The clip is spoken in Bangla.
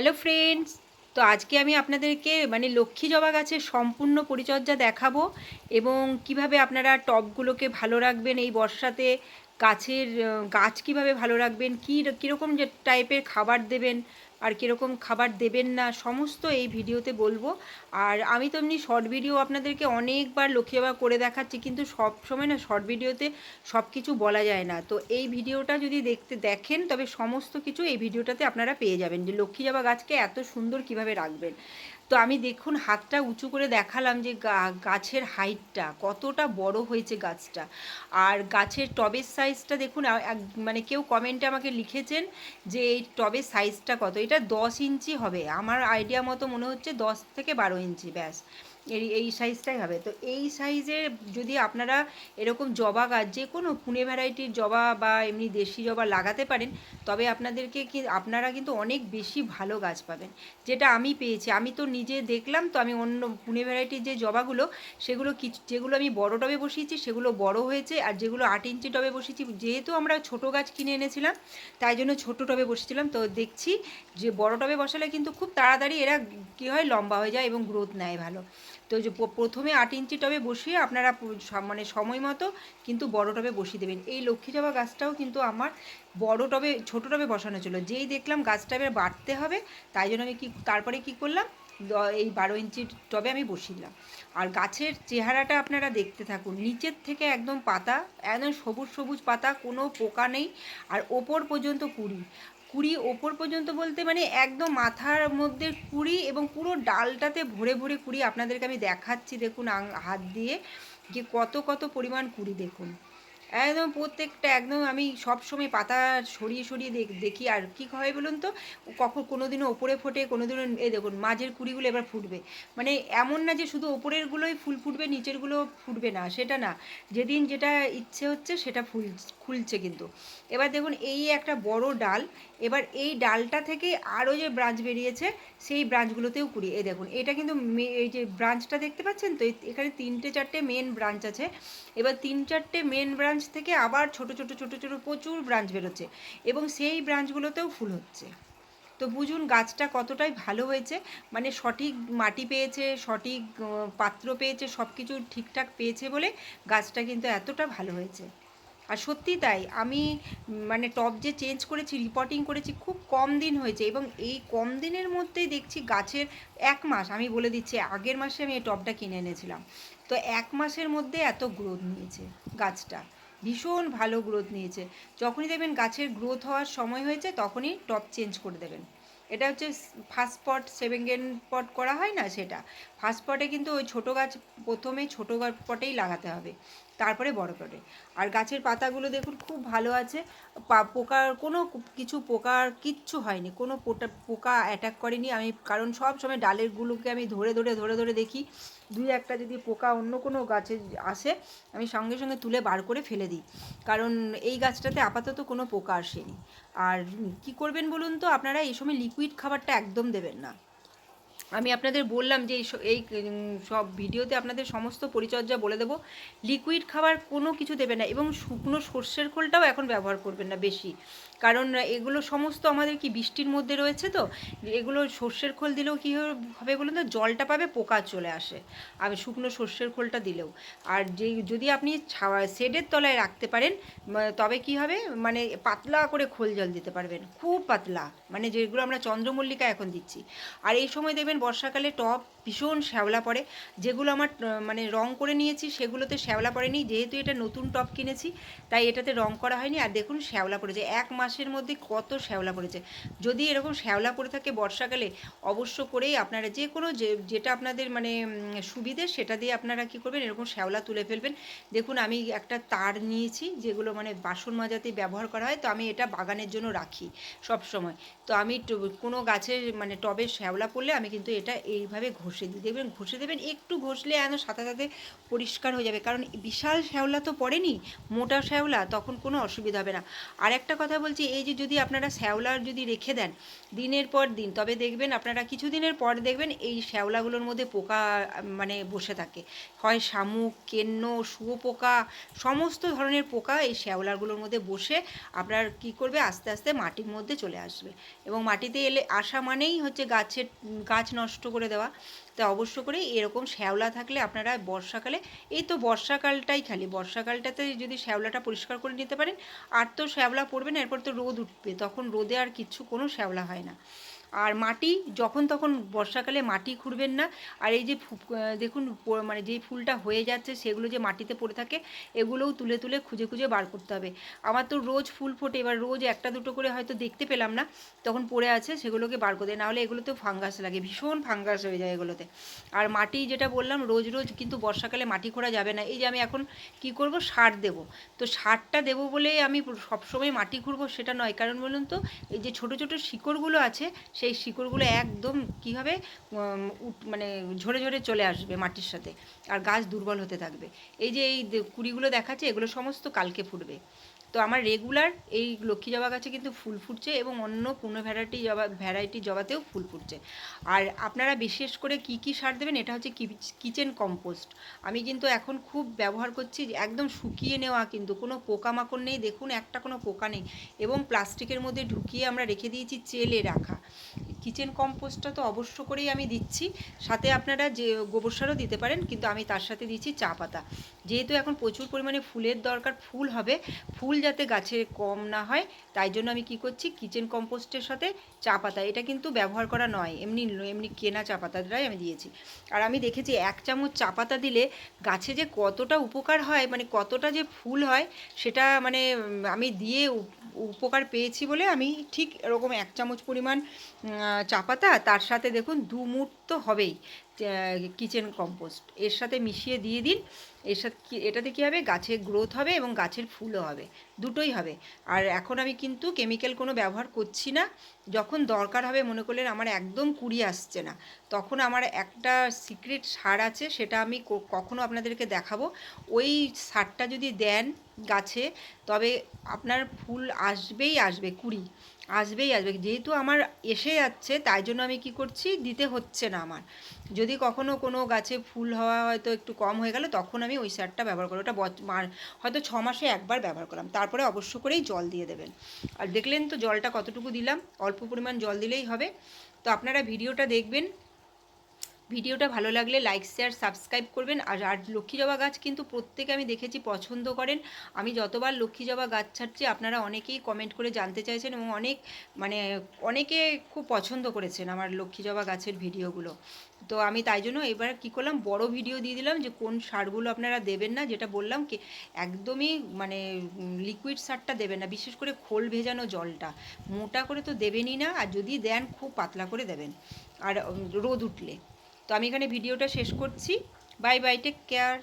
হ্যালো ফ্রেন্ডস তো আজকে আমি আপনাদেরকে মানে লক্ষ্মী জবা গাছের সম্পূর্ণ পরিচর্যা দেখাবো এবং কীভাবে আপনারা টবগুলোকে ভালো রাখবেন, এই বর্ষাতে গাছের গাছ কীভাবে ভালো রাখবেন, কী, কীরকম যে টাইপের খাবার দেবেন আর কীরকম খাবার দেবেন না, সমস্ত এই ভিডিওতে বলব। আর আমি তো এমনি শর্ট ভিডিও আপনাদেরকে অনেকবার লক্ষ্মী জবা করে দেখাচ্ছি, কিন্তু সব সময় না শর্ট ভিডিওতে সব কিছু বলা যায় না। তো এই ভিডিওটা যদি দেখতে দেখেন, তবে সমস্ত কিছু এই ভিডিওটাতে আপনারা পেয়ে যাবেন যে লক্ষ্মী জবা গাছকে এত সুন্দর কীভাবে রাখবেন। তো আমি দেখুন হাতটা উঁচু করে দেখালাম যে গাছের হাইটটা কতটা বড় হয়েছে গাছটা। আর গাছের টবের সাইজটা দেখুন মানে কেউ কমেন্টে আমাকে লিখেছেন যে এই টবের সাইজটা কত? এটা দশ ইঞ্চি হবে। আমার আইডিয়া মতো মনে হচ্ছে দশ থেকে বারো ইঞ্চি ব্যাস। এই এই সাইজটাই হবে। তো এই সাইজের যদি আপনারা এরকম জবা গাছ, যে কোনো পুনে ভ্যারাইটির জবা বা এমনি দেশি জবা লাগাতে পারেন, তবে আপনাদেরকে কি, আপনারা কিন্তু অনেক বেশি ভালো গাছ পাবেন। যেটা আমি পেয়েছি, আমি তো নিজে দেখলাম, তো আমি অন্য পুনে ভ্যারাইটির যে জবাগুলো, সেগুলো কিছু যেগুলো আমি বড় টবে বসিয়েছি, সেগুলো বড় হয়েছে, আর যেগুলো আট ইঞ্চি টবে বসিয়েছি, যেহেতু আমরা ছোট গাছ কিনে এনেছিলাম, তাই জন্য ছোট টবে বসেছিলাম। তো দেখছি যে বড় টবে বসালে কিন্তু খুব তাড়াতাড়ি এরা কী হয়, লম্বা হয়ে যায় এবং গ্রোথ নেয় ভালো। তো যে প্রথমে আট ইঞ্চি টবে বসিয়ে আপনারা মানে সময় মতো কিন্তু বড় টবে বসিয়ে দেবেন। এই লক্ষ্মী জবা গাছটাও কিন্তু আমার বড় টবে, ছোট টবে বসানো ছিল। যেই দেখলাম গাছটা এবার বাড়তে হবে, তাই জন্য আমি কি, তারপরে কি করলাম? এই বারো ইঞ্চি টবে আমি বসিয়ে দিলাম। আর গাছের চেহারাটা আপনারা দেখতে থাকুন। নিচের থেকে একদম পাতা, একদম সবুজ সবুজ পাতা, কোনো পোকা নেই। আর ওপর পর্যন্ত কুড়ি। কুড়ি ওপর পর্যন্ত বলতে মানে একদম মাথার মধ্যে কুড়ি এবং পুরো ডালটাতে ভরে ভরে কুড়ি। আপনাদেরকে আমি দেখাচ্ছি, দেখুন হাত দিয়ে যে কত কত পরিমাণ কুড়ি, দেখুন। একদম প্রত্যেকটা, একদম আমি সব সময় পাতা সরিয়ে সরিয়ে দেখ- আর কি হয় বলুন তো? কখন কোনো দিনও ওপরে ফোটে কোনো দিনও এই দেখুন, মাঝের কুড়িগুলো এবার ফুটবে। মানে এমন না যে শুধু ওপরেরগুলোই ফুল ফুটবে, নিচেরগুলো ফুটবে না, সেটা না। যেদিন যেটা ইচ্ছে হচ্ছে, সেটা ফুল, খুলছে কিন্তু। এবার দেখুন, এই একটা বড় ডাল, এবার এই ডালটা থেকে আরও যে ব্রাঞ্চ বেরিয়েছে, সেই ব্রাঞ্চগুলোতেও কুড়ি। এই দেখুন, এটা কিন্তু এই যে ব্রাঞ্চটা দেখতে পাচ্ছেন তো? এখানে তিনটে, চারটে মেন ব্রাঞ্চ আছে। এবার তিন, চারটে মেন ব্রাঞ্চ থেকে আবার ছোট ছোট ছোট ছোট প্রচুর ব্রাঞ্চ বেরোচ্ছে এবং সেই ব্রাঞ্চগুলোতেও ফুল হচ্ছে। তো বুঝুন গাছটা কতটাই ভালো হয়েছে মানে সঠিক মাটি পেয়েছে, সঠিক পাত্র পেয়েছে সব কিছু ঠিকঠাক পেয়েছে বলে গাছটা কিন্তু এতটা ভালো হয়েছে। আর সত্যি তাই, আমি মানে টব যে চেঞ্জ করেছি রিপোর্টিং করেছি, খুব কম দিন হয়েছে এবং এই কম দিনের মধ্যেই দেখছি গাছের এক মাস, আমি বলে দিচ্ছি আগের মাসে আমি এই টবটা কিনে এনেছিলাম। তো এক মাসের মধ্যে এত গ্রোথ নিয়েছে গাছটা। ভীষণ ভালো গ্রোথ নিয়েছে। যখনই দেখবেন গাছের গ্রোথ হওয়ার সময় হয়েছে, তখনই টপ চেঞ্জ করে দেবেন। এটা হচ্ছে ফার্স্ট পট সেভেন পট করা হয় না সেটা। ফার্স্ট পটে কিন্তু ওই ছোটো গাছ প্রথমে ছোটো পটেই লাগাতে হবে। তারপরে বড় করে। আর গাছের পাতাগুলো দেখুন খুব ভালো আছে। পোকার কোনো কিছু পোকার কিচ্ছু হয়নি। কোনো পোটা, পোকা অ্যাটাক করেনি। আমি কারণ সব সময় ডালেরগুলোকে আমি ধরে ধরে ধরে ধরে দেখি। দুই একটা যদি পোকা অন্য কোনো গাছে আসে, আমি সঙ্গে সঙ্গে তুলে বার করে ফেলে দিই। কারণ এই গাছটাতে আপাতত কোনো পোকা আসেনি। আর কি করবেন বলুন তো? আপনারা এই সময় লিকুইড খাবারটা একদম দেবেন না। আমি আপনাদের বললাম যে এই সব ভিডিওতে আপনাদের সমস্ত পরিচর্যা বলে দেবো। লিকুইড খাবার কোনো কিছু দেবে না এবং শুকনো সর্ষের খোলটাও এখন ব্যবহার করবেন না বেশি। কারণ এগুলো সমস্ত আমাদের কি বৃষ্টির মধ্যে রয়েছে তো? এগুলো সর্ষের খোল দিলেও কী হবে বলুন তো? জলটা পাবে, পোকা চলে আসে। আমি শুকনো সর্ষের খোলটা দিলেও। আর যে, যদি আপনি ছাওয়া, শেডের তলায় রাখতে পারেন তবে কি হবে? মানে পাতলা করে খোল জল দিতে পারবেন। খুব পাতলা। মানে যেগুলো আমরা চন্দ্রমল্লিকা এখন দিচ্ছি। আর এই সময় দেখবেন বর্ষাকালে টপ ভীষণ শ্যাওলা পড়ে। যেগুলো আমার মানে রং করে নিয়েছি, সেগুলোতে শ্যাওলা পড়েনি। যেহেতু এটা নতুন টপ কিনেছি, তাই এটাতে রং করা হয়নি। আর দেখুন, শ্যাওলা পড়েছে। এক মাসের মধ্যে কত শ্যাওলা পড়েছে। যদি এরকম শ্যাওলা পড়ে থাকে বর্ষাকালে, অবশ্য করেই আপনারা যে কোনো যে, যেটা আপনাদের মানে সুবিধে, সেটা দিয়ে আপনারা কি করবেন? এরকম শ্যাওলা তুলে ফেলবেন। দেখুন, আমি একটা তার নিয়েছি, যেগুলো মানে বাসন মাজাতে ব্যবহার করা হয়। তো আমি এটা বাগানের জন্য রাখি সব সময় তো আমি কোনো গাছের মানে টবে শ্যাওলা পড়লে আমি কিন্তু কিন্তু এটা এইভাবে ঘষে দিই দেখবেন ঘষে দেবেন, একটু ঘষলে যেন সাথে সাথে পরিষ্কার হয়ে যাবে। কারণ বিশাল শ্যাওলা তো পড়েনি, মোটা শ্যাওলা, তখন কোনো অসুবিধা হবে না। আর একটা কথা বলছি, এই যে যদি আপনারা শ্যাওলার যদি রেখে দেন দিনের পর দিন, তবে দেখবেন আপনারা কিছুদিনের পর দেখবেন এই শ্যাওলাগুলোর মধ্যে পোকা মানে বসে থাকে। হয় শামুক, কেন্ন, শুয়োপোকা, সমস্ত ধরনের পোকা এই শ্যাওলাগুলোর মধ্যে বসে আপনার কি করবে? আস্তে আস্তে মাটির মধ্যে চলে আসবে। এবং মাটিতে এলে, আসা মানেই হচ্ছে গাছের, গাছ নষ্ট করে দেওয়া। তা অবশ্য করে এরকম শ্যাওলা থাকলে আপনারা বর্ষাকালে, এই তো বর্ষাকালটাই খালি। বর্ষাকালটাতে যদি শ্যাওলাটা পরিষ্কার করে নিতে পারেন, আর তো শ্যাওলা পড়বে না, এরপর তো রোদ উঠবে। তখন রোদে আর কিচ্ছু কোনো শ্যাওলা হয় না। আর মাটি, যখন তখন বর্ষাকালে মাটি খুঁড়বেন না। আর এই যে দেখুন মানে যেই ফুলটা হয়ে যাচ্ছে, সেগুলো যে মাটিতে পড়ে থাকে, এগুলোও তুলে তুলে খুঁজে খুঁজে বার করতে হবে। আমার তো রোজ ফুল ফোটে, এবার রোজ একটা দুটো করে হয়তো দেখতে পেলাম না, তখন পড়ে আছে, সেগুলোকে বার করে দেয়, নাহলে এগুলোতেও ফাঙ্গাস লাগে, ভীষণ ফাঙ্গাস হয়ে যায় এগুলোতে। আর মাটি যেটা বললাম, রোজ রোজ কিন্তু বর্ষাকালে মাটি খোঁড়া যাবে না। এই যে আমি এখন কি করব? সার দেব। তো সারটা দেবো বলে আমি সবসময় মাটি খুঁড়বো, সেটা নয়। কারণ বলুন তো, এই যে ছোট ছোট শিকড়গুলো আছে সেই শিকড়গুলো একদম কী হবে মানে ঝরে ঝরে চলে আসবে মাটির সাথে। আর গাছ দুর্বল হতে থাকবে। এই যে এই কুড়িগুলো দেখাচ্ছে, এগুলো সমস্ত কালকে ফুটবে। তো আমার রেগুলার এই লক্ষ্মী জবা গাছে কিন্তু ফুল ফুটছে এবং অন্য কোনো ভ্যারাইটি জবা ভ্যারাইটি জবাতেও ফুল ফুটছে। আর আপনারা বিশেষ করে কি কি সার দেবেন, এটা হচ্ছে কিচেন কম্পোস্ট আমি কিন্তু এখন খুব ব্যবহার করছি একদম শুকিয়ে নেওয়া কিন্তু, কোনো পোকামাকড় নেই, দেখুন একটা কোনো পোকা নেই। এবং প্লাস্টিকের মধ্যে ঢুকিয়ে আমরা রেখে দিয়েছি, চেলে রাখা। কিচেন কম্পোস্টটা তো অবশ্য করেই আমি দিচ্ছি। সাথে আপনারা যে গোবর সারও দিতে পারেন, কিন্তু আমি তার সাথে দিচ্ছি চা পাতা। যেহেতু এখন প্রচুর পরিমাণে ফুলের দরকার, ফুল হবে। ফুল যাতে গাছে কম না হয়, তাই জন্য আমি কি করছি কিচেন কম্পোস্টের সাথে চা পাতা। এটা কিন্তু ব্যবহার করা নয়, এমনি এমনি কেনা চা পাতাটাই আমি দিয়েছি। আর আমি দেখেছি এক চামচ চা পাতা দিলে গাছে যে কতটা উপকার হয় মানে কতটা যে ফুল হয়, সেটা মানে আমি দিয়ে উপ- উপকার পেয়েছি বলে আমি ঠিক এরকম এক চামচ পরিমাণ চা পাতা, তার সাথে দেখুন দু মুঠ তো হবেই কিচেন কম্পোস্ট এর সাথে মিশিয়ে দিয়ে দিন, এর সাথে এটাতে কী হবে? গাছের গ্রোথ হবে এবং গাছের ফুলও হবে, দুটোই হবে। আর এখন আমি কিন্তু কেমিক্যাল কোনো ব্যবহার করছি না, যখন দরকার হবে মনে করলেন আমার একদম কুড়ি আসছে না, তখন আমার একটা সিক্রেট সার আছে, সেটা আমি কখনো আপনাদেরকে দেখাবো। ওই সারটা যদি দেন গাছে, তবে আপনার ফুল আসবেই আসবে কুড়ি। আসবেই আসবে। যেহেতু আমার এসে যাচ্ছে, তাই জন্য আমি কি করছি? দিতে হচ্ছে না আমার। যদি কখনো কোনো গাছে ফুল হওয়া হয়তো একটু কম হয়ে গেল, তখন আমি ওই সারটা ব্যবহার করি ওটা হয়তো ছ মাসে একবার ব্যবহার করলাম। তারপরে অবশ্য করেই জল দিয়ে দেবেন। আর দেখলেন তো জলটা কতটুকু দিলাম? অল্প পরিমাণ জল দিলেই হবে। তো আপনারা ভিডিওটা দেখবেন। ভিডিওটা ভালো লাগলে লাইক শেয়ার সাবস্ক্রাইব করবেন। আর আর লক্ষ্মী জবা গাছ কিন্তু প্রত্যেকে আমি দেখেছি পছন্দ করেন। আমি যতবার লক্ষ্মী জবা গাছ ছাড়ছি, আপনারা অনেকেই কমেন্ট করে জানতে চাইছেন এবং অনেক মানে অনেকে খুব পছন্দ করেছেন আমার লক্ষ্মী জবা গাছের ভিডিওগুলো। তো আমি তাই জন্য এবার কি করলাম, বড় ভিডিও দিয়ে দিলাম যে কোন সারগুলো আপনারা দেবেন না, যেটা বললাম কি, একদমই মানে লিকুইড সারটা দেবেন না, বিশেষ করে খোল ভেজানো জলটা। মোটা করে তো দেবেনই না, আর যদি দেন খুব পাতলা করে দেবেন। আর রোদ উঠলে। তো আমি এখানে ভিডিওটা শেষ করছি। Bye bye take care